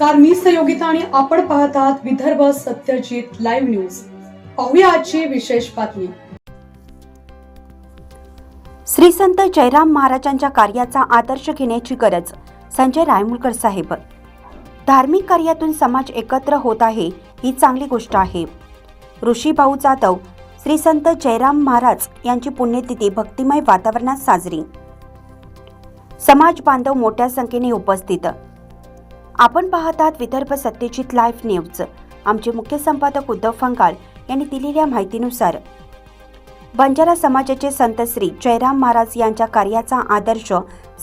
नमस्कार मी सहयोगिता आणि आपण पाहत आहात विदर्भ सत्यजित लाईव्ह न्यूज. पाहूया आजची विशेष बातमी. श्री संत जयराम महाराजांच्या कार्याचा आदर्श घेण्याची गरज संजय रायमुलकर साहेब. धार्मिक कार्यातून समाज एकत्र होत आहे ही चांगली गोष्ट आहे. ऋषीभाऊ जाधव श्री संत जयराम महाराज यांची पुण्यतिथी भक्तिमय वातावरणात साजरी. समाज बांधव मोठ्या संख्येने उपस्थित. आपण पाहतात विदर्भ सत्यजित लाईव्ह न्यूज. आमचे मुख्य संपादक उद्धव फंगाल यांनी दिलेल्या माहितीनुसार बंजारा समाजाचे संत श्री जयराम महाराज यांच्या कार्याचा आदर्श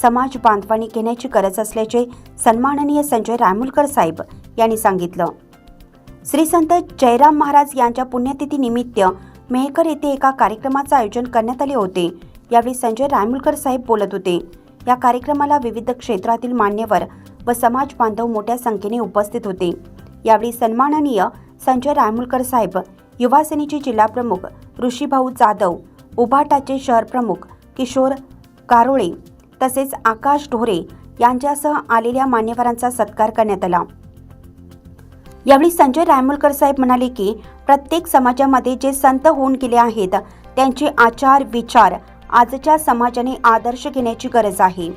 समाज बांधवांनी घेण्याची गरज असल्याचे सन्माननीय संजय रायमुलकर साहेब यांनी सांगितलं. श्री संत जयराम महाराज यांच्या पुण्यतिथी निमित्त मेहकर येथे एका कार्यक्रमाचे आयोजन करण्यात आले होते. यावेळी संजय रायमुलकर साहेब बोलत होते. या कार्यक्रमाला विविध क्षेत्रातील मान्यवर व समाज बांधव मोठ्या संख्येने उपस्थित होते. यावेळी सन्माननीय संजय रायमुलकर साहेब युवासेनेचे जिल्हाप्रमुख ऋषीभाऊ जाधव उभाटाचे शहर प्रमुख किशोर कारोळे तसेच आकाश ढोरे यांच्यासह आलेल्या मान्यवरांचा सत्कार करण्यात आला. यावेळी संजय रायमुलकर साहेब म्हणाले की प्रत्येक समाजामध्ये जे संत होऊन गेले आहेत त्यांचे आचार विचार आजच्या समाजाने आदर्श घेण्याची गरज आहे.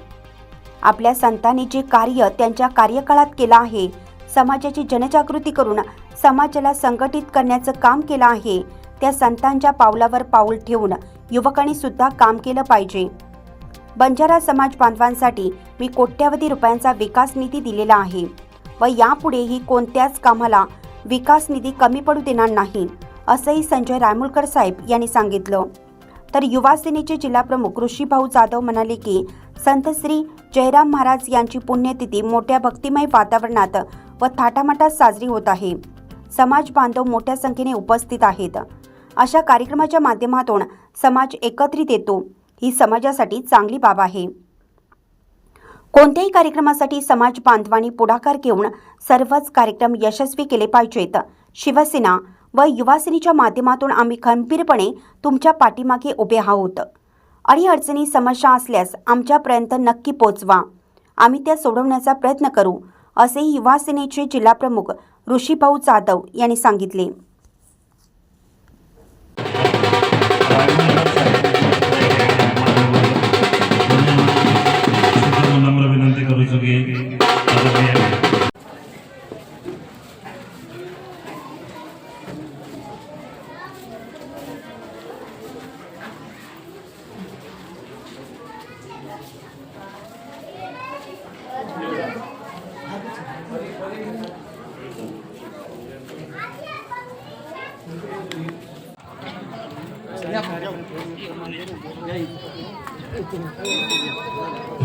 आपल्या संतांनी जे कार्य त्यांच्या कार्यकाळात केलं आहे समाजाची जनजागृती करून समाजाला संघटित करण्याचं काम केलं आहे त्या संतांच्या पावलावर पाऊल ठेवून युवकांनी सुद्धा काम केलं पाहिजे. बंजारा समाज बांधवांसाठी मी कोट्यावधी रुपयांचा विकास निधी दिलेला आहे व यापुढेही कोणत्याच कामाला विकास निधी कमी पडू देणार नाही असंही संजय रायमुलकर साहेब यांनी सांगितलं. तर युवा सेनेचे जिल्हाप्रमुख ऋषीभाऊ जाधव म्हणाले की संत श्री जयराम महाराज यांची पुण्यतिथी मोठ्या भक्तिमय वातावरणात व थाटामाटात साजरी होत आहे. समाज बांधव मोठ्या संख्येने उपस्थित आहेत. अशा कार्यक्रमाच्या माध्यमातून समाज एकत्रित येतो. ही समाजासाठी चांगली बाब आहे. कोणत्याही कार्यक्रमासाठी समाज बांधवांनी पुढाकार घेऊन सर्वच कार्यक्रम यशस्वी केले पाहिजेत. शिवसेना व युवासेनेच्या माध्यमातून आम्ही खंबीरपणे तुमच्या पाठीमागे उभे आहोत. अडीअडचणी समस्या असल्यास आमच्यापर्यंत नक्की पोचवा. आम्ही त्या सोडवण्याचा प्रयत्न करू असे युवा सेनेचे जिल्हाप्रमुख ऋषीभाऊ जाधव यांनी सांगितले. नम्र विनंती करू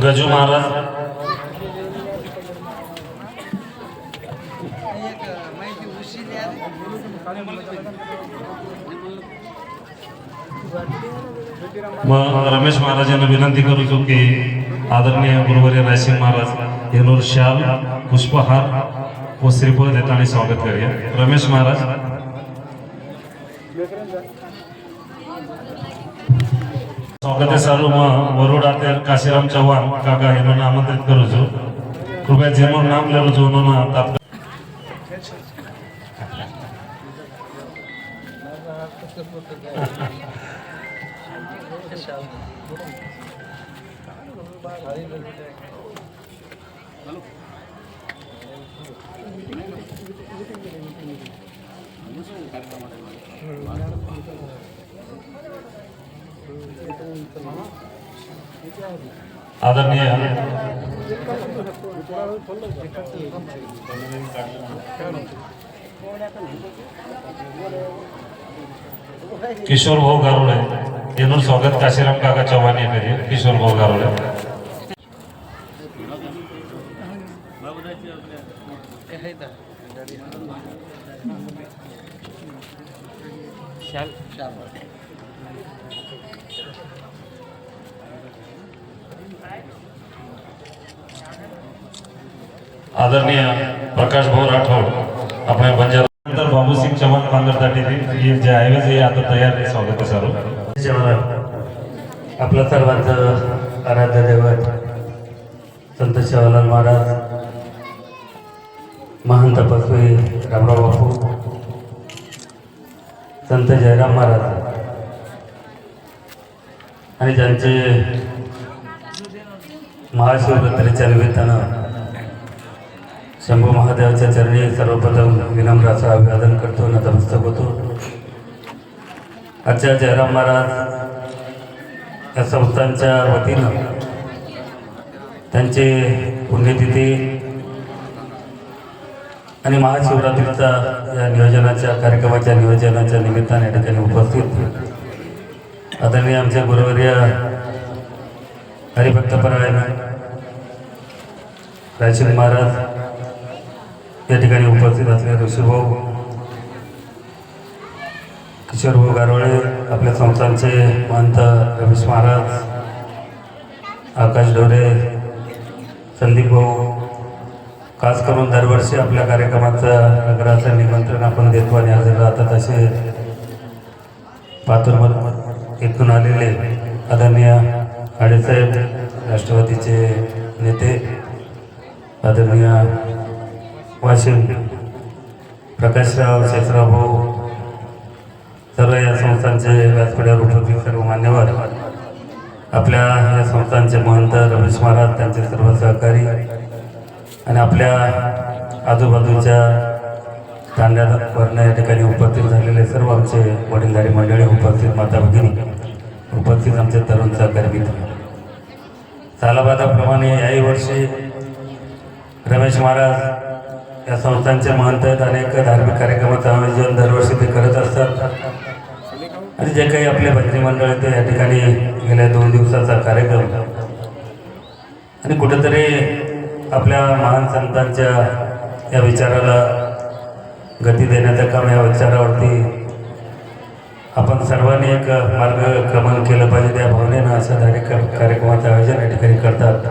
गजू महाराज. मग रमेश महाराज यांना विनंती करू इच्छितो की आदरणीय गुरुवर्य रायसिंग महाराज यांवर शाल पुष्पहार व श्रीफळ देताना स्वागत करूया. रमेश महाराज. स्वागत सर्व वरुडातील काशीराम चव्हाण काका यांना आमंत्रित करू छू कृपया जेमन नाम लेव छो उन्होंने Thank you. आदरणीय किशोर भाऊ गारोळे यांना स्वागत काशीराम काका चव्हाण यांनी किशोर भाऊ गारोळे. शाल शाल आदरणीय આદરણીય राठोड રાઠોડ આપણે बाबू બાબુસિંહ ચૌહાણ पांगरदाटीतील जे आहे जे आता तयार आहे स्वागत आहे सर्व. आपलं सर्वांचं आराध्य दैवत संत शेवालाल महाराज महान तपस्वी रामराव बापू संत जयराम महाराज आणि ज्यांचे महाशिवरात्रीच्या निमित्तानं शंभू महादेवाच्या चरणी सर्वप्रथम विनम्र असं अभिवादन करतो नतमस्तक होतो. आजच्या जयराम महाराज या संस्थांच्या वतीनं त्यांचे पुण्यतिथी आणि महाशिवरात्रीचा या नियोजनाच्या कार्यक्रमाच्या नियोजनाच्या निमित्ताने या ठिकाणी उपस्थित. आदरणीय आमच्या गुरुवर्य हरिभक्तपरायण रायशिव महाराज या ठिकाणी उपस्थित असलेले ऋषीभाऊ किशोरभाऊ गारवळे आपल्या संस्थांचे महंत रमेश महाराज आकाश ढोरे संदीप भाऊ. खास करून दरवर्षी आपल्या कार्यक्रमाचं नगराचं निमंत्रण आपण देतो आणि हजर राहतात असे पातूरमध्ये इथून आलेले आदरणीय आडेसाहेब राष्ट्रवादीचे नेते आदरणीय वाशिम प्रकाशराव शेषराव भाऊ सर्व या संस्थांचे व्यासपीठावर उपस्थित सर्व मान्यवर आपल्या या संस्थांचे महंत रमेश महाराज त्यांचे सर्व सहकारी आणि आपल्या आजूबाजूच्या तांड्यावरनं या ठिकाणी उपस्थित झालेले सर्व आमचे वडीलधारी मंडळी उपस्थित माता भगिनी उपस्थित आमचे तरुण सहकारी मित्र. सालाबादाप्रमाणे याही वर्षी रमेश महाराज या संस्थांचे महंत अनेक धार्मिक कार्यक्रमाचं आयोजन दरवर्षी ते करत असतात. आणि जे काही आपले भजनी मंडळ ते या ठिकाणी गेल्या दोन दिवसाचा कार्यक्रम. आणि कुठेतरी आपल्या महान संतांच्या या विचाराला गती देण्याचं काम या विचारावरती आपण सर्वांनी एक मार्गक्रमण केलं पाहिजे त्या भावनेनं अशा धार्मिक कार्यक्रमाचं आयोजन या ठिकाणी करतात.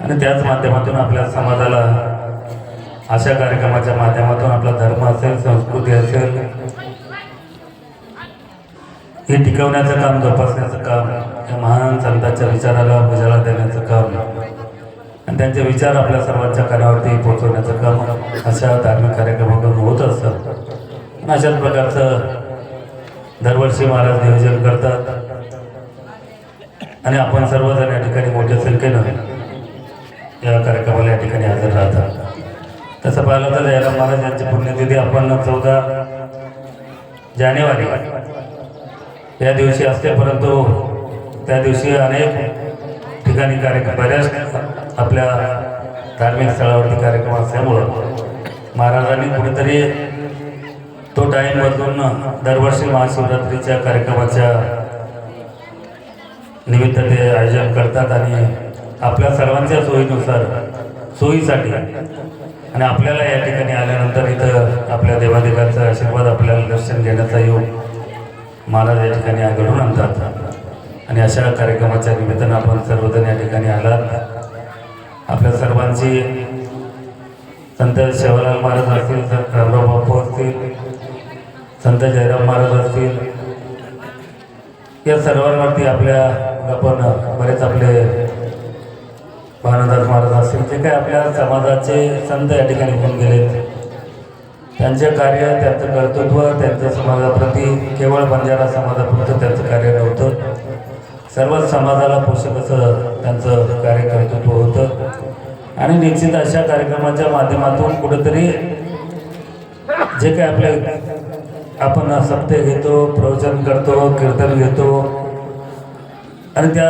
आणि त्याच माध्यमातून आपल्या समाजाला अशा कार्यक्रमाच्या माध्यमातून आपला धर्म असेल संस्कृती असेल हे टिकवण्याचं काम जोपासण्याचं काम या महान संतांच्या विचाराला उजाळा देण्याचं काम आणि त्यांचे विचार आपल्या सर्वांच्या कानावरती पोहोचवण्याचं काम अशा धार्मिक कार्यक्रमाकडून होत असतात अशाच प्रकारचं दरवर्षी महाराज नियोजन करतात. आणि आपण सर्वजण या ठिकाणी मोठ्या संख्येनं या कार्यक्रमाला या ठिकाणी हजर राहतात. तसं पाहिलं तर जयराम महाराज यांची पुण्यतिथी आपण चौदा जानेवारी या दिवशी असते परंतु त्या दिवशी अनेक ठिकाणी कार्यक्रम बऱ्याच आपल्या धार्मिक स्थळावरती कार्यक्रम असल्यामुळं महाराजांनी कुठेतरी तो टाईम बदलून दरवर्षी महाशिवरात्रीच्या कार्यक्रमाच्या निमित्त ते आयोजन करतात आणि आपल्या सर्वांच्या सोयीनुसार सोयीसाठी आणि आपल्याला या ठिकाणी आल्यानंतर इथं आपल्या देवादेवाचा आशीर्वाद आपल्याला दर्शन घेण्याचा योग महाराज या ठिकाणी घडून आणतात. आणि अशा कार्यक्रमाच्या निमित्तानं आपण सर्वजण या ठिकाणी आलात. आपल्या सर्वांची संत शेवालाल महाराज असतील संत रामराव बापू असतील संत जयराम महाराज असतील या सर्वांवरती आपल्या आपण बरेच आपले भानुदास महाराज असतील जे काही आपल्या समाजाचे संत या ठिकाणी होऊन गेलेत त्यांचे कार्य त्यांचं कर्तृत्व त्यांचं समाजाप्रती केवळ बंजारा समाजापुरतं त्यांचं कार्य नव्हतं. सर्वच समाजाला पोषक असं त्यांचं कार्य कर्तृत्व होतं. आणि निश्चित अशा कार्यक्रमाच्या माध्यमातून कुठंतरी जे काही आपल्या आपण सप्ते घेतो प्रवचन करतो कीर्तन घेतो आणि त्या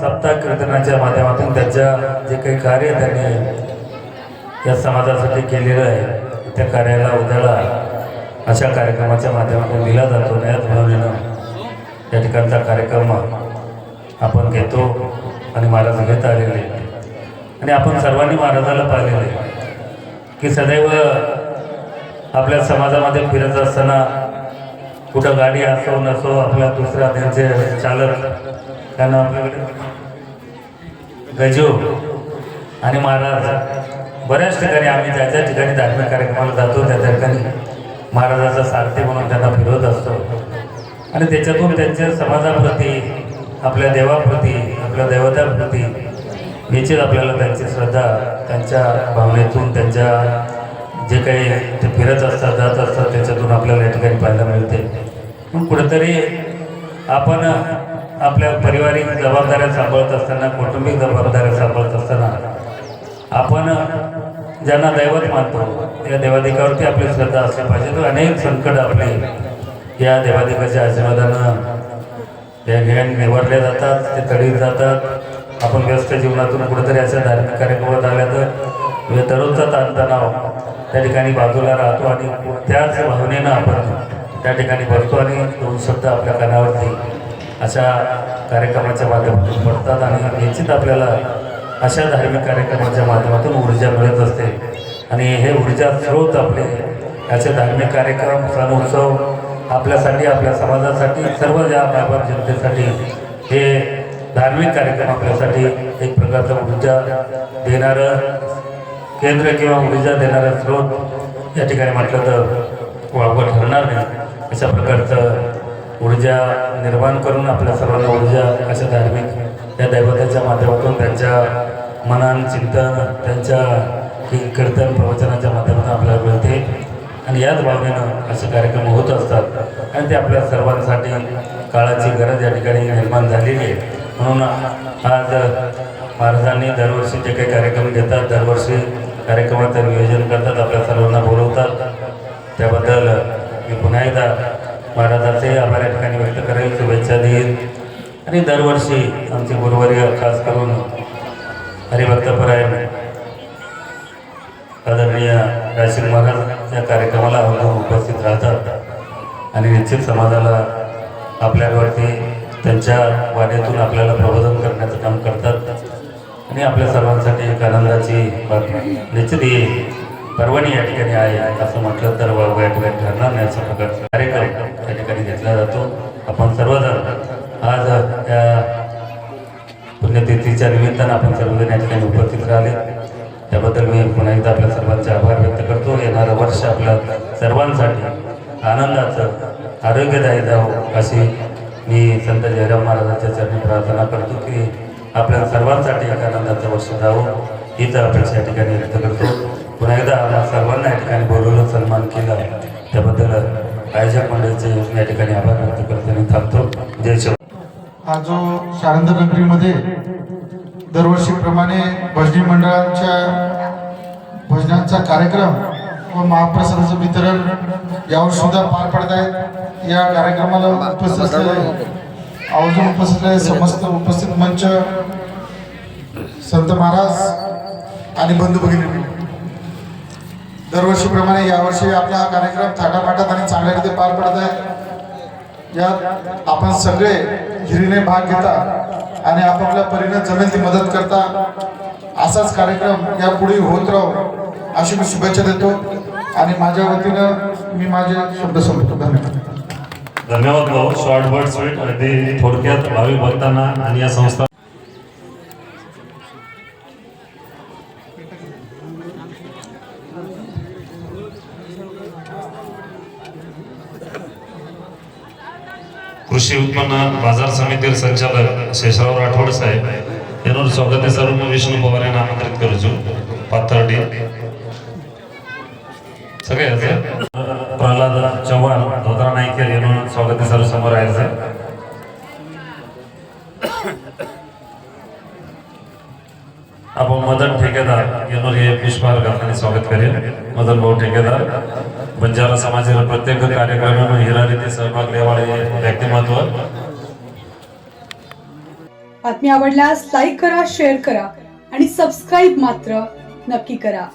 सप्ताह कीर्तनाच्या माध्यमातून त्यांच्या जे काही कार्य त्यांनी या समाजासाठी केलेलं आहे त्या कार्याला उद्याला अशा कार्यक्रमाच्या माध्यमातून दिला जातो. याच भावनेनं या ठिकाणचा कार्यक्रम आपण घेतो आणि महाराज घेत आलेले आणि आपण सर्वांनी महाराजाला पाहिलेले आहे की सदैव आपल्या समाजामध्ये फिरत असताना कुठं गाडी असो नसो आपल्या दुसऱ्या त्यांचे चालक त्यांना आपल्याकडे. गजू आणि महाराज बऱ्याच ठिकाणी आम्ही ज्या ज्या ठिकाणी धार्मिक कार्यक्रमाला जातो त्या ठिकाणी महाराजाचा सारथी म्हणून त्यांना फिरवत असतो. आणि त्याच्यातून त्यांच्या समाजाप्रती आपल्या देवाप्रती आपल्या देवताप्रती याचीच आपल्याला त्यांची श्रद्धा त्यांच्या भावनेतून त्यांच्या जे काही ते फिरत असतात जात असतात त्याच्यातून आपल्याला या ठिकाणी पाहायला मिळते. कुठंतरी आपण आपल्या पारिवारिक जबाबदाऱ्या सांभाळत असताना कौटुंबिक जबाबदाऱ्या सांभाळत असताना आपण ज्यांना दैवत मानतो या देवाधिकावरती आपली श्रद्धा असली पाहिजे. तर अनेक संकट आपले या देवाधिकाच्या आशीर्वादानं या ठिकाणी निवडल्या जातात ते तडीत जातात. आपण व्यस्त जीवनातून कुठेतरी अशा धार्मिक कार्यक्रमात आल्या तर म्हणजे दररोजचा ताणतणाव त्या ठिकाणी बाजूला राहतो आणि त्याच भावनेनं आपण त्या ठिकाणी भरतो आणि दोन शब्द आपल्या कानावरती अशा कार्यक्रमाच्या माध्यमातून पडतात आणि निश्चित आपल्याला अशा धार्मिक कार्यक्रमाच्या माध्यमातून ऊर्जा मिळत असते. आणि हे ऊर्जा स्रोत आपले असे धार्मिक कार्यक्रम सण उत्सव आपल्यासाठी आपल्या समाजासाठी सर्व ज्या मायबाप जनतेसाठी हे धार्मिक कार्यक्रम आपल्यासाठी एक प्रकारचं ऊर्जा देणारं केंद्र किंवा ऊर्जा देणारं स्रोत या ठिकाणी म्हटलं तर वापर ठरणार नाही. अशा प्रकारचं ऊर्जा निर्माण करून आपल्या सर्वांना ऊर्जा अशा धार्मिक त्या दैवताच्या माध्यमातून त्यांच्या मनान चिंतन त्यांच्या की कीर्तन प्रवचनाच्या माध्यमातून आपल्याला मिळते. आणि याच भावनेनं असे कार्यक्रम होत असतात. आणि ते आपल्या सर्वांसाठी काळाची गरज या ठिकाणी निर्माण झालेली आहे. म्हणून आज महाराजांनी दरवर्षी जे काही कार्यक्रम घेतात दरवर्षी कार्यक्रमाचं नियोजन करतात आपल्या सर्वांना बोलवतात. त्याबद्दल मी पुन्हा एकदा महाराजांचे आभार या ठिकाणी व्यक्त करेल शुभेच्छा देईल. आणि दरवर्षी आमचे गुरुवर्य खास करून हरिभक्तपरायण आदरणीय रायसिंग महाराज या कार्यक्रमाला अवलंबून उपस्थित राहतात आणि निश्चित समाजाला आपल्यावरती त्यांच्या वाड्यातून आपल्याला प्रबोधन करण्याचं काम करतात. आणि आपल्या सर्वांसाठी एक आनंदाची बातमी निश्चित येईल. पर्वणी या ठिकाणी आहे. असं म्हटलं तर वाव या ठिकाणी ठरणार नाही असा प्रकारचा कार्यक्रम या ठिकाणी घेतला जातो. आपण सर्वजण आज त्या पुण्यतिथीच्या निमित्तानं आपण सर्वजण या ठिकाणी उपस्थित राहिले. त्याबद्दल मी पुन्हा एकदा आपल्या सर्वांचे आभार व्यक्त करतो. येणारं वर्ष आपल्या सर्वांसाठी आनंदाचं आरोग्यदायी जावं अशी मी संत जयराम महाराजांच्या चरणी प्रार्थना करतो की आपल्या सर्वांसाठी एक आनंदाचं वर्ष जावं. हीच अपेक्षा या ठिकाणी व्यक्त करतो. पुन्हा एकदा आम्हाला सर्वांना या ठिकाणी बोलवलं सन्मान केला. त्याबद्दल आयोजक मंडळाचे मी या ठिकाणी आभार व्यक्त करतो आणि थांबतो. जय शिव हा जो शारंद नगरीमध्ये दरवर्षीप्रमाणे भजनी मंडळांच्या भजनांचा कार्यक्रम व महाप्रसादाचं वितरण यावर सुद्धा पार पडत आहे या कार्यक्रमाला उपस्थित असलेले आवर्जून उपस्थित असलेले समस्त उपस्थित मंच संत महाराज आणि बंधू भगिनी दरवर्षीप्रमाणे यावर्षी आपला हा कार्यक्रम थाटामाटात आणि चांगल्या रीती पार पडत आहे. यात आपण सगळे हिरीने भाग घेता आणि आपापल्या परीने जमेल ती मदत करता. असाच कार्यक्रम यापुढे होत राहू अशी मी शुभेच्छा देतो. आणि माझ्या वतीनं मी माझे शब्द संपतो धन्यवाद. धन्यवाद भाऊ. शॉर्ट वर्ड स्वीट अगदी थोडक्यात भावी भक्तांना आणि या संस्था उत्पन्न बाजार समितीर संचालक शेषराव राठोड साहेब. यांवर स्वागत सर्व. विष्णू पवार यांना आमंत्रित करू छु पाथर्डी. सगळे याचे प्रल्हाद चव्हाण धोत्रा नाईकर यांना स्वागत सर्व. समोर आहे आपण मदन ठेकेदार यांना हे पुष्पहार घालण्याने स्वागत करेल. मदन भाऊ ठेकेदार बंजारा समाजाला प्रत्येक कार्यक्रमामध्ये हिरारीती सहभाग लेवाळे व्यक्तिमत्व. बातमी आवडल्यास लाईक करा शेअर करा आणि सबस्क्राईब मात्र नक्की करा.